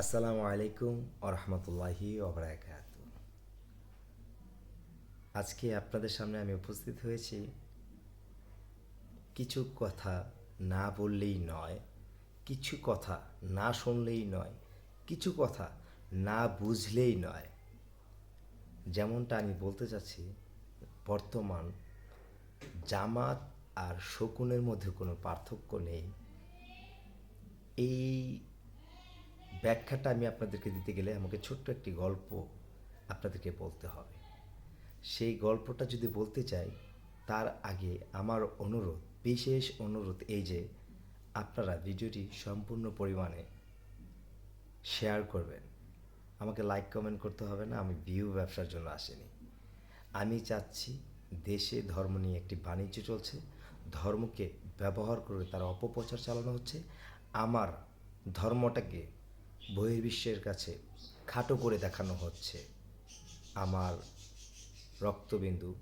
আসসালামু আলাইকুম ওরহমতুল্লাহি ওবরাকাত আজকে আপনাদের সামনে আমি উপস্থিত হয়েছি। কিছু কথা না বললেই নয়, কিছু কথা না শুনলেই নয়, কিছু কথা না বুঝলেই নয়। যেমনটা আমি বলতে চাচ্ছি, বর্তমান জামাত আর শকুনের মধ্যে কোনো পার্থক্য নেই। এই ব্যাখ্যাটা আমি আপনাদেরকে দিতে গেলে আমাকে ছোট্ট একটি গল্প আপনাদেরকে বলতে হবে। সেই গল্পটা যদি বলতে চাই, তার আগে আমার অনুরোধ, বিশেষ অনুরোধ এই যে, আপনারা ভিডিওটি সম্পূর্ণ পরিমাণে শেয়ার করবেন। আমাকে লাইক, কমেন্ট করতে হবে না, আমি ভিউ ব্যবসার জন্য আসিনি। আমি চাচ্ছি দেশে ধর্ম নিয়ে একটি বাণিজ্য চলছে, ধর্মকে ব্যবহার করে তার অপপ্রচার চালানো হচ্ছে। আমার ধর্মটাকে বহির্বিশ্বের কাছে খাটো করে দেখানো হচ্ছে। আমার রক্তবিন্দু,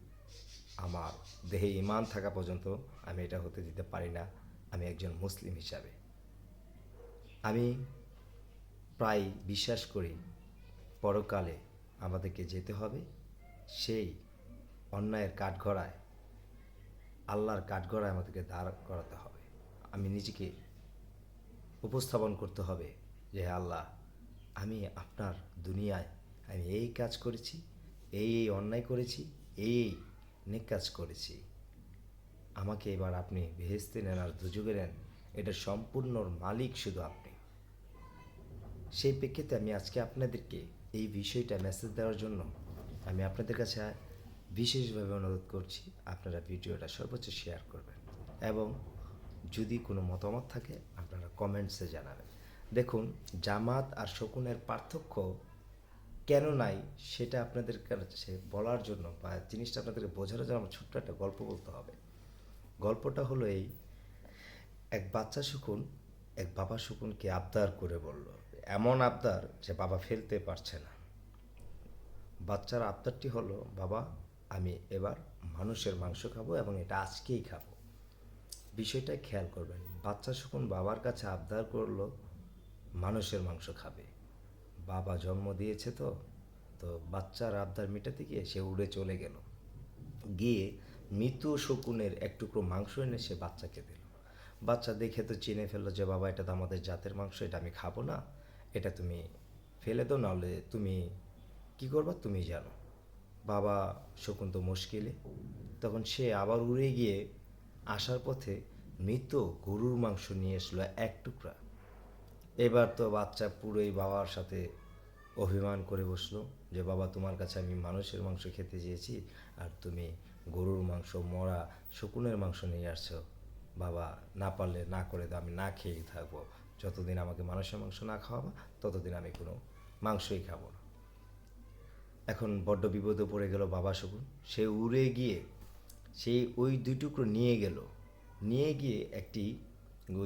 আমার দেহে ইমান থাকা পর্যন্ত আমি এটা হতে দিতে পারি না। আমি একজন মুসলিম হিসাবে। আমি প্রায় বিশ্বাস করি, পরকালে আমাদেরকে যেতে হবে। সেই অন্যায়ের কাঠগড়ায়, আল্লাহর কাঠগড়ায় আমাদেরকে দাঁড় করাতে হবে। আমি নিজেকে উপস্থাপন করতে হবে। যে আল্লাহ, আমি আপনার দুনিয়ায় আমি এই কাজ করেছি, এই এই অন্যায় করেছি, এই এই নেক কাজ করেছি। আমাকে এবার আপনি ভেস্তে নেন আর দুযোগে নেন। এটা সম্পূর্ণ মালিক শুধু আপনি। সেই প্রেক্ষিতে আমি আজকে আপনাদেরকে এই বিষয়টা মেসেজ দেওয়ার জন্য আমি আপনাদের কাছে বিশেষভাবে অনুরোধ করছি, আপনারা ভিডিওটা সর্বোচ্চ শেয়ার করবেন। এবং যদি কোনো মতামত থাকে, আপনারা কমেন্টসে জানাবেন। দেখুন, জামাত আর শকুনের পার্থক্য কেন নাই সেটা আপনাদের কাছে বলার জন্য বা জিনিসটা আপনাদেরকে বোঝানোর জন্য আমার ছোট্ট একটা গল্প বলতে হবে। গল্পটা হলো এই, এক বাচ্চা শকুন এক বাবা শকুনকে আবদার করে বলল, এমন আবদার যে বাবা ফেলতে পারছে না। বাচ্চার আবদারটি হলো, বাবা, আমি এবার মানুষের মাংস খাব এবং এটা আজকেই খাব। বিষয়টা খেয়াল করবেন, বাচ্চা শকুন বাবার কাছে আবদার করল মানুষের মাংস খাবে। বাবা জন্ম দিয়েছে তো তো বাচ্চার আবদার মেটাতে গিয়ে সে উড়ে চলে গেল। গিয়ে মৃত শকুনের এক টুকরো মাংস এনে সে বাচ্চাকে দিল। বাচ্চা দেখে তো চিনে ফেলল যে, বাবা, এটা তো আমাদের জাতের মাংস, এটা আমি খাব না। এটা তুমি ফেলে দাও, নাহলে তুমি কি করবা তুমি জানো। বাবা শকুন তো মুশকিলে। তখন সে আবার উড়ে গিয়ে আসার পথে মৃত গরুর মাংস নিয়ে আসলো এক টুকরা। এবার তো বাচ্চা পুরোই বাবার সাথে অভিমান করে বসল যে, বাবা, তোমার কাছে আমি মানুষের মাংস খেতে চেয়েছি আর তুমি গরুর মাংস, মরা, শকুনের মাংস নিয়ে আসছো। বাবা, না পারলে না করে তো আমি না খেয়েই থাকব। যতদিন আমাকে মানুষের মাংস না খাওয়াবো, ততদিন আমি কোনো মাংসই খাব না। এখন বড্ড বিপদে পড়ে গেল বাবা শকুন। সে উড়ে গিয়ে সেই ওই দুই টুকরো নিয়ে গেল। নিয়ে গিয়ে একটি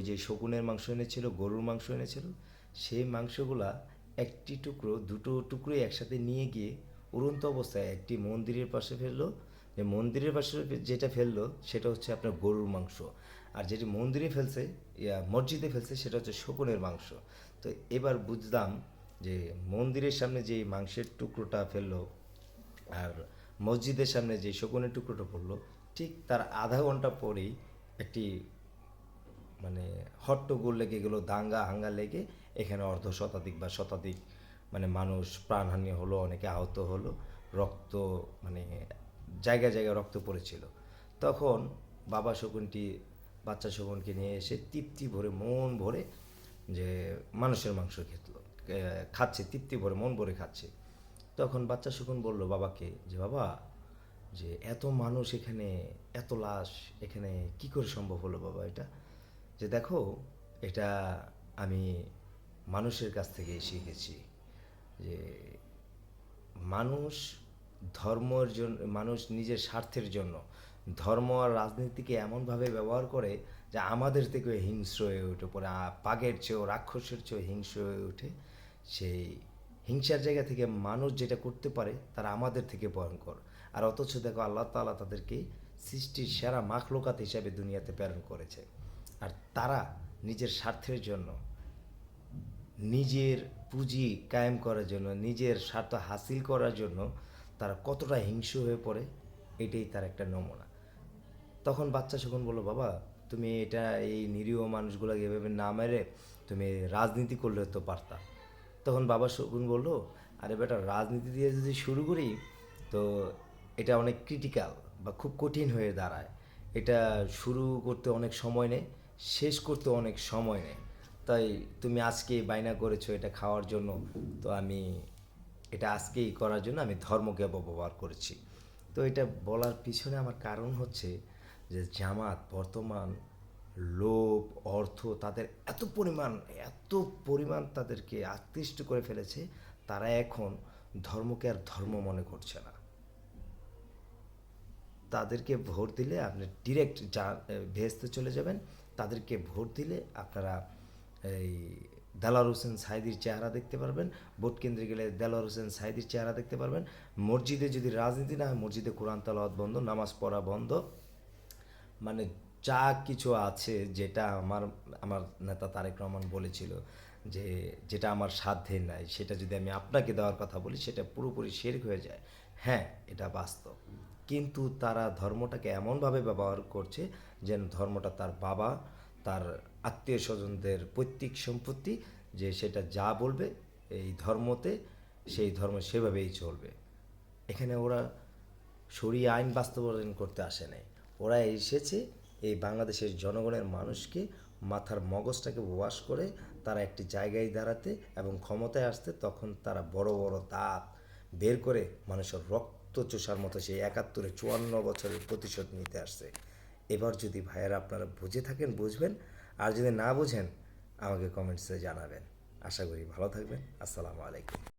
যে শকুনের মাংস এনেছিল, গরুর মাংস এনেছিল, সেই মাংসগুলা একটি টুকরো, দুটো টুকরোই একসাথে নিয়ে গিয়ে উড়ন্ত অবস্থায় একটি মন্দিরের পাশে ফেলল। যে মন্দিরের পাশে যেটা ফেলল, সেটা হচ্ছে আপনার গরুর মাংস। আর যেটি মন্দিরে ফেলছে, ইয়া মসজিদে ফেলছে, সেটা হচ্ছে শকুনের মাংস। তো এবার বুঝলাম যে মন্দিরের সামনে যে মাংসের টুকরোটা ফেলল আর মসজিদের সামনে যে শকুনের টুকরোটা পড়ল, ঠিক তার আধা ঘণ্টা পরেই একটি মানে হট্টগোল লেগে গেলো, দাঙ্গা হাঙ্গা লেগে এখানে অর্ধ শতাধিক বা শতাধিক মানে মানুষ প্রাণহানি হলো, অনেকে আহত হলো, রক্ত মানে জায়গায় জায়গায় রক্ত পড়েছিল। তখন বাবা শকুনটি, বাচ্চা শকুনকে নিয়ে এসে তৃপ্তি ভরে মন ভরে যে মানুষের মাংস খেতলো খাচ্ছে, তৃপ্তি ভরে মন ভরে খাচ্ছে। তখন বাচ্চা শকুন বলল বাবাকে যে, বাবা, যে এত মানুষ এখানে, এত লাশ এখানে কি করে সম্ভব হলো বাবা এটা? যে দেখো, এটা আমি মানুষের কাছ থেকে শিখেছি যে মানুষ ধর্মের জন্য মানুষ নিজের স্বার্থের জন্য, ধর্ম আর রাজনীতিকে এমনভাবে ব্যবহার করে যে আমাদের থেকে হিংস্র হয়ে ওঠে পরে পাগের চেয়েও রাক্ষসের চেয়েও হিংস্র হয়ে ওঠে সেই হিংসার জায়গা থেকে মানুষ যেটা করতে পারে তারা আমাদের থেকে ভয়ঙ্কর। আর অথচ দেখো, আল্লাহ তাআলা তাদেরকে সৃষ্টির সেরা মাখলোকাত হিসাবে দুনিয়াতে প্রেরণ করেছে। আর তারা নিজের স্বার্থের জন্য, নিজের পুঁজি কায়েম করার জন্য, নিজের স্বার্থ হাসিল করার জন্য তারা কতটা হিংস্র হয়ে পড়ে, এটাই তার একটা নমুনা। তখন বাচ্চা যখন বলল, বাবা, তুমি এটা, এই নিরীহ মানুষগুলোকে এভাবে না মেরে তুমি রাজনীতি করলে তো পারতা। তখন বাবা শকুন বলল, আরে বেটা, রাজনীতি দিয়ে যদি শুরু করি, তো এটা অনেক ক্রিটিক্যাল বা খুব কঠিন হয়ে দাঁড়ায়। এটা শুরু করতে অনেক সময় নেয় শেষ করতে অনেক সময় নেয়। তাই তুমি আজকে বাইনা করেছ এটা খাওয়ার জন্য, তো আমি এটা আজকেই করার জন্য আমি ধর্মকে ব্যবহার করেছি। তো এটা বলার পিছনে আমার কারণ হচ্ছে যে জামাত, বর্তমান লোভ, অর্থ তাদের এত পরিমাণ এত পরিমাণ তাদেরকে আকৃষ্ট করে ফেলেছে, তারা এখন ধর্মকে আর ধর্ম মনে করছে না। তাদেরকে ভোট দিলে আপনি ডিরেক্ট যা, ভেস্তে চলে যাবেন। তাদেরকে ভোট দিলে আপনারা এই দেলার হোসেন সাইদির চেহারা দেখতে পারবেন। ভোট কেন্দ্রে গেলে দেলার হোসেন সাইদির চেহারা দেখতে পারবেন। মসজিদে যদি রাজনীতি না হয়, মসজিদে কোরআন তালাওয়াত বন্ধ, নামাজ পড়া বন্ধ। মানে যা কিছু আছে যেটা আমার আমার নেতা তারেক রহমান বলেছিল যে যেটা আমার সাধ্যে নাই, সেটা যদি আমি আপনাকে দেওয়ার কথা বলি, সেটা পুরোপুরি শেরক হয়ে যায়। হ্যাঁ এটা বাস্তব। কিন্তু তারা ধর্মটাকে এমনভাবে ব্যবহার করছে যেন ধর্মটা তার বাবা, তার আত্মীয় স্বজনদের পৈতৃক সম্পত্তি, যে সেটা যা বলবে এই ধর্মতে, সেই ধর্ম সেভাবেই চলবে। এখানে ওরা সরিয়ে আইন বাস্তবায়ন করতে আসে নাই। ওরা এসেছে, এই বাংলাদেশের জনগণের মানুষকে মাথার মগজটাকে ওয়াশ করে তারা একটি জায়গায় দাঁড়াতে এবং ক্ষমতায় আসতে তখন তারা বড় বড় দাঁত বের করে মানুষের রক্ত চোষার মতো সেই একাত্তরে চুয়ান্ন বছরের প্রতিশোধ নিতে আসছে। এবার যদি ভাইয়েরা আপনারা বুঝে থাকেন, বুঝবেন, আর যদি না বুঝেন, আমাকে কমেন্টসে জানাবেন। আশা করি ভালো থাকবেন। আসসালামু আলাইকুম।